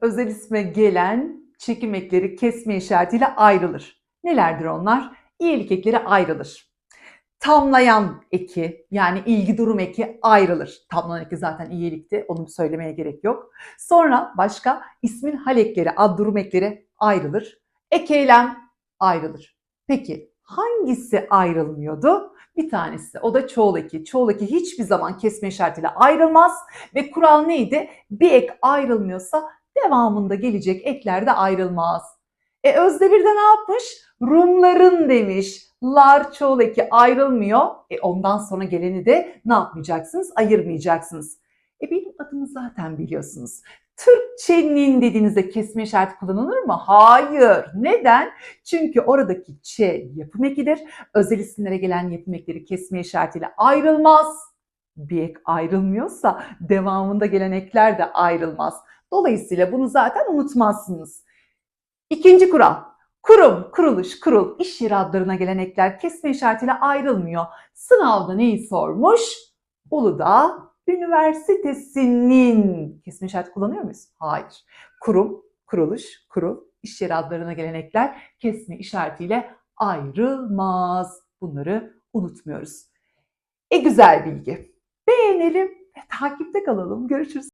özel isme gelen çekim ekleri kesme işaretiyle ayrılır. Nelerdir onlar? İyilik ekleri ayrılır. Tamlayan eki yani ilgi durum eki ayrılır. Tamlayan eki zaten iyilikti. Onu söylemeye gerek yok. Sonra başka ismin hal ekleri, ad durum ekleri ayrılır. Ek eylem ayrılır. Peki hangisi ayrılmıyordu? Bir tanesi o da çoğul eki. Çoğul eki hiçbir zaman kesme işaretiyle ayrılmaz ve kural neydi? Bir ek ayrılmıyorsa devamında gelecek ekler de ayrılmaz. E Özdemir'de ne yapmış? Rumların demiş. Lar çoğul eki ayrılmıyor. E ondan sonra geleni de ne yapmayacaksınız? Ayırmayacaksınız. E benim adımı zaten biliyorsunuz. Türkçenin dediğinizde kesme işareti kullanılır mı? Hayır. Neden? Çünkü oradaki ç yapım ekidir. Özel isimlere gelen yapım ekleri kesme işaretiyle ayrılmaz. Bir ek ayrılmıyorsa devamında gelen ekler de ayrılmaz. Dolayısıyla bunu zaten unutmazsınız. İkinci kural. Kurum, kuruluş, kurul, iş yeri adlarına gelen ekler kesme işaretiyle ayrılmıyor. Sınavda neyi sormuş? Uludağ Üniversitesi'nin kesme işareti kullanıyor muyuz? Hayır. Kurum, kuruluş, kurul, iş yeri adlarına gelen ekler kesme işaretiyle ayrılmaz. Bunları unutmuyoruz. E güzel bilgi. Beğenelim ve takipte kalalım. Görüşürüz.